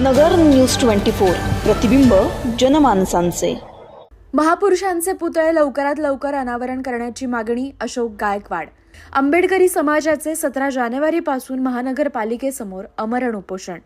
नगर news twenty four. प्रतिबिंब जनमानसांचे. महापुरुषांचे पुतळे लवकरात लवकर अनावरण करण्याची मागणी अशोक गायकवाड. आंबेडकरी समाजाचे सतरा जानेवारीपासून महानगरपालिकेसमोर अमरण उपोषण.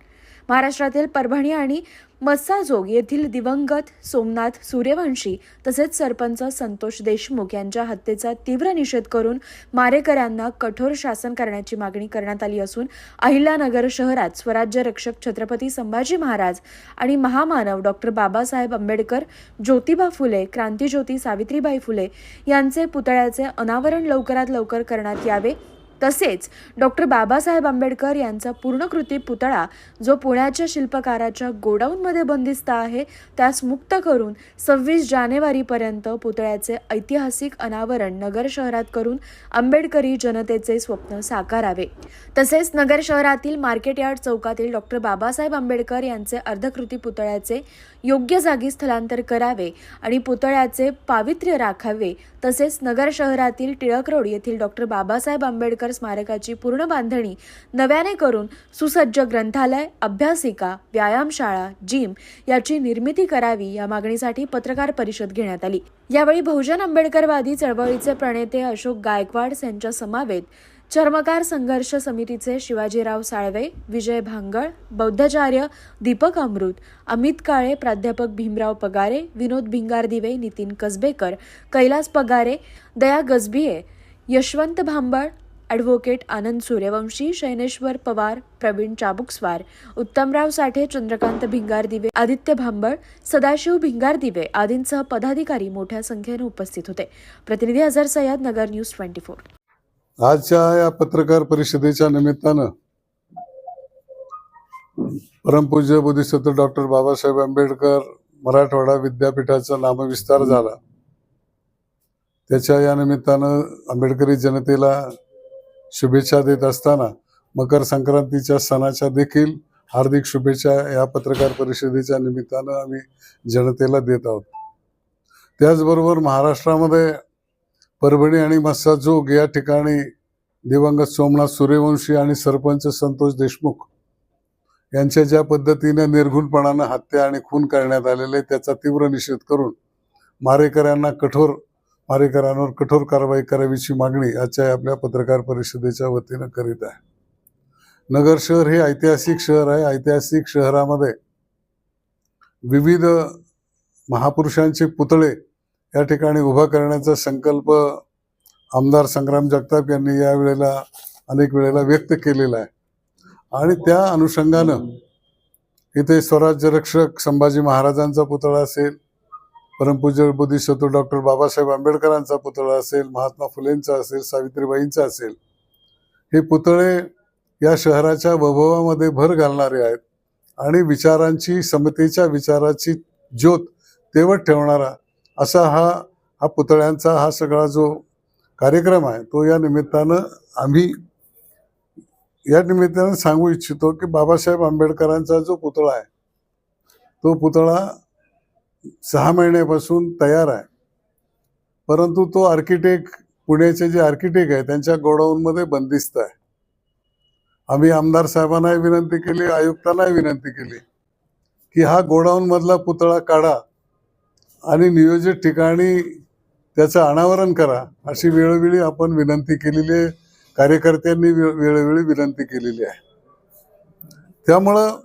महाराष्ट्रातील परभणी आणि मस्साजोग येथील दिवंगत सोमनाथ सूर्यवंशी तसेच सरपंच संतोष देशमुख यांच्या हत्येचा तीव्र निषेध करून मारेकऱ्यांना कठोर शासन करण्याची मागणी करण्यात आली असून अहिल्यानगर शहरात स्वराज्य रक्षक छत्रपती संभाजी महाराज आणि महामानव डॉक्टर बाबासाहेब आंबेडकर ज्योतिबा फुले क्रांतीज्योती सावित्रीबाई फुले यांचे पुतळ्याचे अनावरण लवकरात लवकर करण्यात यावे तसेच डॉक्टर बाबासाहेब आंबेडकर यांचा पूर्णकृती पुतळा जो पुण्याच्या शिल्पकाराच्या गोडाऊनमध्ये बंदिस्त आहे त्यास मुक्त करून सव्वीस जानेवारीपर्यंत पुतळ्याचे ऐतिहासिक अनावरण नगर शहरात करून आंबेडकरी जनतेचे स्वप्न साकारावे. तसेच नगर शहरातील मार्केट यार्ड चौकातील डॉक्टर बाबासाहेब आंबेडकर यांचे अर्धकृती पुतळ्याचे योग्य जागी स्थलांतर करावे आणि पुतळ्याचे पावित्र्य राखावे. तसेच नगर शहरातील टिळक रोड येथील डॉक्टर बाबासाहेब आंबेडकर स्मारकाची पूर्ण बांधणी नव्याने करून सुसज्ज ग्रंथालय अभ्यासिका व्यायामशाळा जिम याची निर्मिती करावी या मागणीसाठी पत्रकार परिषद घेण्यात आली. यावेळी बहुजन आंबेडकरवादी चळवळीचे प्रणेते अशोक गायकवाड यांच्या समावेत चर्मकार संघर्ष समितीचे शिवाजीराव साळवे विजय भांगळ बौद्धाचार्य दीपक अमृत अमित काळे प्राध्यापक भीमराव पगारे विनोद भिंगारदिवे नितीन कसबेकर कैलास पगारे दया गजबिये यशवंत भांबळ ॲडव्होकेट आनंद सूर्यवंशी शैनेश्वर पवार प्रवीण चाबुकस्वार उत्तमराव साठे चंद्रकांत भिंगार दिवे आदित्य भांबळ सदाशिव भिंगार दिवे आदींसह पदाधिकारी मोठ्या संख्येने उपस्थित होते. प्रतिनिधी Azhar Sayyad Nagar news twenty four. आजच्या या पत्रकार परिषदेच्या निमित्तानं परमपूज्य बोधिसत्व डॉक्टर बाबासाहेब आंबेडकर मराठवाडा विद्यापीठाचा नामविस्तार झाला. त्याच्या या निमित्तानं आंबेडकरी जनतेला शुभेच्छा देत असताना मकर संक्रांतीच्या सणाच्या देखील हार्दिक शुभेच्छा या पत्रकार परिषदेच्या निमित्तानं आम्ही जनतेला देत आहोत. त्याचबरोबर महाराष्ट्रामध्ये परभणी आणि मस्साजोग या ठिकाणी दिवंगत सोमनाथ सूर्यवंशी आणि सरपंच संतोष देशमुख यांच्या ज्या पद्धतीने निर्घुणपणानं हत्या आणि खून करण्यात आलेले त्याचा तीव्र निषेध करून मारेकऱ्यांना कठोर मारेकरांवर कठोर कारवाई करावीची मागणी आजच्या आपल्या पत्रकार परिषदेच्या वतीनं करीत आहे. नगर शहर हे ऐतिहासिक शहर आहे. ऐतिहासिक शहरामध्ये विविध महापुरुषांचे पुतळे या ठिकाणी उभा करण्याचा संकल्प आमदार संग्राम जगताप यांनी या वेळेला अनेक वेळेला व्यक्त केलेला आहे. आणि त्या अनुषंगानं इथे स्वराज्य रक्षक संभाजी महाराजांचा पुतळा असेल परमपूज्य बोधिसत्व डॉक्टर बाबासाहेब आंबेडकरांचा पुतळा असेल महात्मा फुलेंचा असेल सावित्रीबाईंचा असेल हे पुतळे या शहराच्या वैभवामध्ये भर घालणारे आहेत आणि विचारांची समतेच्या विचाराची ज्योत तेवत ठेवणारा असा हा हा पुतळ्यांचा हा सगळा जो कार्यक्रम आहे तो या निमित्तानं आम्ही या निमित्तानं सांगू इच्छितो की बाबासाहेब आंबेडकरांचा जो पुतळा आहे तो पुतळा सहा महिन्यापासून तयार आहे. परंतु तो आर्किटेक्ट पुण्याचे जे आर्किटेक्ट आहे त्यांच्या गोडाऊनमध्ये बंदिस्त आहे. आम्ही आमदार साहेबांनाही विनंती केली आयुक्तांनाही विनंती केली की हा गोडाऊन मधला पुतळा काढा आणि नियोजित ठिकाणी त्याचं अनावरण करा अशी वेळोवेळी आपण विनंती केलेली आहे. कार्यकर्त्यांनी वेळोवेळी विनंती केलेली आहे. त्यामुळं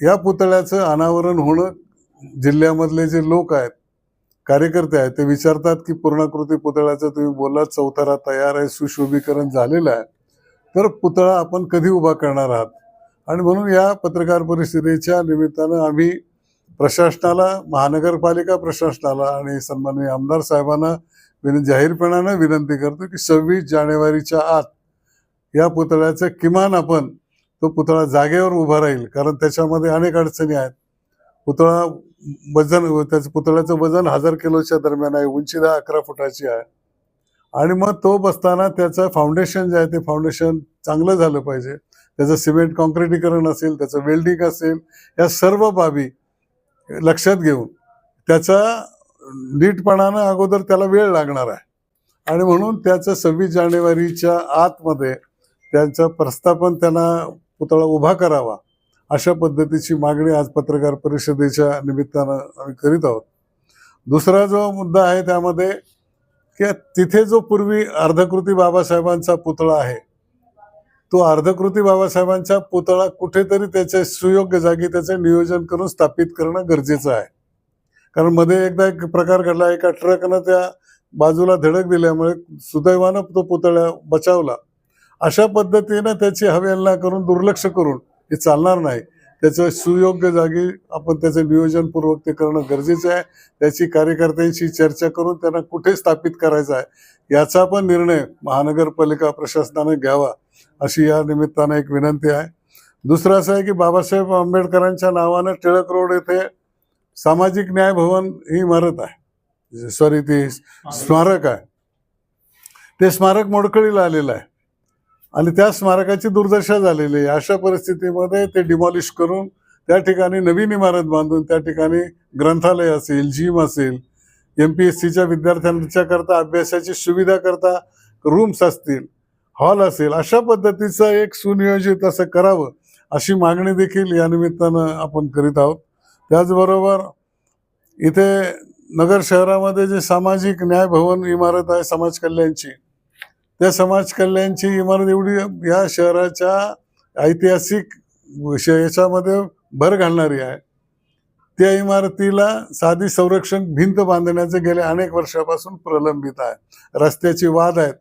या पुतळ्याचं अनावरण होणं जिल्ह्यामधले जे लोक आहेत कार्यकर्ते आहेत ते विचारतात की पूर्णाकृती पुतळ्याचं तुम्ही बोललात चौथारा तयार आहे सुशोभीकरण झालेलं आहे तर पुतळा आपण कधी उभा करणार आहात? आणि म्हणून या पत्रकार परिषदेच्या निमित्तानं आम्ही प्रशासनाला महानगरपालिका प्रशासनाला आणि सन्माननीय आमदार साहेबांना विन जाहीरपणानं विनंती करतो की सव्वीस जानेवारीच्या आत या पुतळ्याचं किमान आपण तो पुतळा जागेवर उभा राहील कारण त्याच्यामध्ये अनेक अडचणी आहेत. पुतळा वजन त्याचं पुतळ्याचं वजन हजार किलोच्या दरम्यान आहे उंची दहा अकरा फुटाची आहे. आणि मग तो बसताना त्याचं फाउंडेशन जे आहे ते फाउंडेशन चांगलं झालं पाहिजे. त्याचं सिमेंट कॉन्क्रिटीकरण असेल त्याचं वेल्डिंग असेल या सर्व बाबी लक्षात घेऊन त्याचा नीटपणानं अगोदर त्याला वेळ लागणार आहे. आणि म्हणून त्याचं सव्वीस जानेवारीच्या आतमध्ये त्यांचं प्रस्थापन त्यांना पुतळा उभा करावा. अशा पद्धतीची मागणी आज पत्रकार परिषदेच्या निमित्तानं आम्ही करीत आहोत. दुसरा जो मुद्दा आहे त्यामध्ये की तिथे जो पूर्वी अर्धकृती बाबासाहेबांचा पुतळा आहे तो अर्धकृती बाबासाहेबांचा पुतळा कुठेतरी त्याच्या सुयोग्य जागी त्याचं नियोजन करून स्थापित करणं गरजेचं आहे. कारण मध्ये एकदा एक प्रकार घडला एका ट्रकनं त्या बाजूला धडक दिल्यामुळे सुदैवानं तो पुतळा बचावला. अशा पद्धतीनं त्याची हवेलना करून दुर्लक्ष करून हे चालणार नाही. त्याचं सुयोग्य जागी आपण त्याचं नियोजनपूर्वक ते करणं गरजेचं आहे. त्याची कार्यकर्त्यांशी चर्चा करून त्यांना कुठे स्थापित करायचं आहे याचा पण निर्णय महानगरपालिका प्रशासनाने घ्यावा अशी या निमित्तानं एक विनंती आहे. दुसरं असं आहे की बाबासाहेब आंबेडकरांच्या नावानं टिळक रोड येथे सामाजिक न्याय भवन ही इमारत आहे. सॉरी ती स्मारक आहे. ते स्मारक मोडकळीला आलेलं आहे. आणि त्या स्मारकाची दुर्दशा झालेली आहे. अशा परिस्थितीमध्ये ते डिमॉलिश करून त्या ठिकाणी नवीन इमारत बांधून त्या ठिकाणी ग्रंथालय असेल जिम असेल एम पी एस सीच्या विद्यार्थ्यांच्या करता अभ्यासाची सुविधा करता रूम्स असतील हॉल असेल अशा पद्धतीचं एक सुनियोजित असं करावं अशी मागणी देखील या निमित्तानं आपण करीत आहोत. त्याचबरोबर इथे नगर शहरामध्ये जे सामाजिक न्याय भवन इमारत आहे समाज कल्याणची त्या समाज कल्याणची इमारत एवढी या शहराच्या ऐतिहासिक श- याच्यामध्ये भर घालणारी आहे. त्या इमारतीला साधी संरक्षण भिंत बांधण्याचे गेले अनेक वर्षापासून प्रलंबित आहे. रस्त्याची वाद आहेत.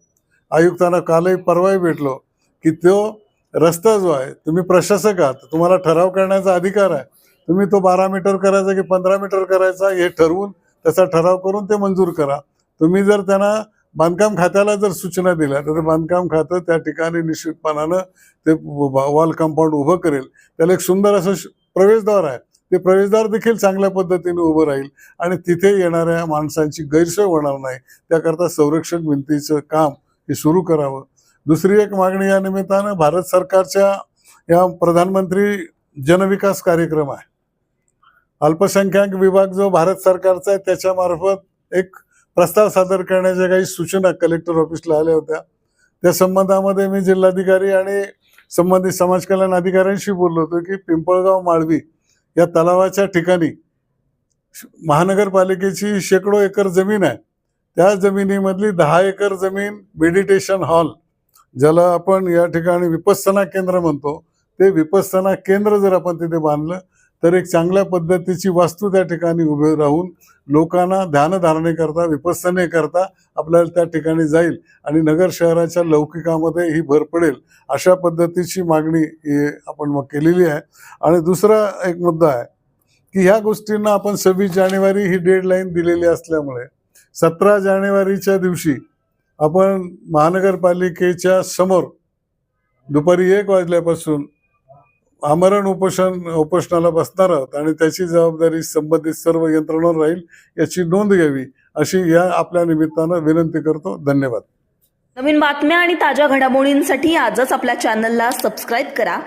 आयुक्तांना कालही परवाही भेटलो की तो रस्ता जो आहे तुम्ही प्रशासक आहात तुम्हाला ठराव करण्याचा अधिकार आहे. तुम्ही तो बारा मीटर करायचा की पंधरा मीटर करायचा हे ठरवून त्याचा ठराव करून ते मंजूर करा. तुम्ही जर त्यांना बांधकाम खात्याला जर सूचना दिल्या तर बांधकाम खातं त्या ठिकाणी निश्चितपणानं ते वॉल कंपाऊंड उभं करेल. त्याला एक सुंदर असं प्रवेशद्वार आहे. ते प्रवेशद्वार देखील चांगल्या पद्धतीने उभं राहील आणि तिथे येणाऱ्या माणसांची गैरसोय होणार नाही. त्याकरता संरक्षण भिंतीचं काम हे सुरू करावं. दुसरी एक मागणी या निमित्तानं भारत सरकारच्या या प्रधानमंत्री जनविकास कार्यक्रम आहे. अल्पसंख्याक विभाग जो भारत सरकारचा आहे त्याच्यामार्फत एक प्रस्ताव सादर करण्याच्या काही सूचना कलेक्टर ऑफिसला आल्या होत्या. त्या संबंधामध्ये मी जिल्हाधिकारी आणि संबंधित समाज कल्याण अधिकाऱ्यांशी बोललो होतो की पिंपळगाव माळवी या तलावाच्या ठिकाणी महानगरपालिकेची शेकडो एकर जमीन आहे. त्या जमिनीमधली दहा एकर जमीन मेडिटेशन हॉल ज्याला आपण या ठिकाणी विपस्तना केंद्र म्हणतो. ते विपस्तना केंद्र जर आपण तिथे बांधलं तर एक चांगल्या पद्धतीची वास्तू त्या ठिकाणी उभे राहून लोकांना ध्यानधारणेकरता विपස්සनेकरता आपल्याला त्या ठिकाणी जाईल आणि नगर शहराच्या लौकिकामध्ये ही भर पडेल अशा पद्धतीची मागणी आपण मग केलेली आहे. आणि दुसरा एक मुद्दा आहे की ह्या गोष्टींना आपण सव्वीस जानेवारी ही डेडलाईन दिलेली असल्यामुळे सतरा जानेवारीच्या दिवशी आपण महानगरपालिकेच्या समोर दुपारी एक वाजल्यापासून आमरण उपोषण उपोषणाला बसणार आहोत आणि त्याची जबाबदारी संबंधित सर्व यंत्रणांवर राहील याची नोंद घ्यावी अशी या आपल्या निमित्तानं विनंती करतो. धन्यवाद. नवीन बातम्या आणि ताज्या घडामोडींसाठी आजच आपल्या चॅनलला सबस्क्राईब करा.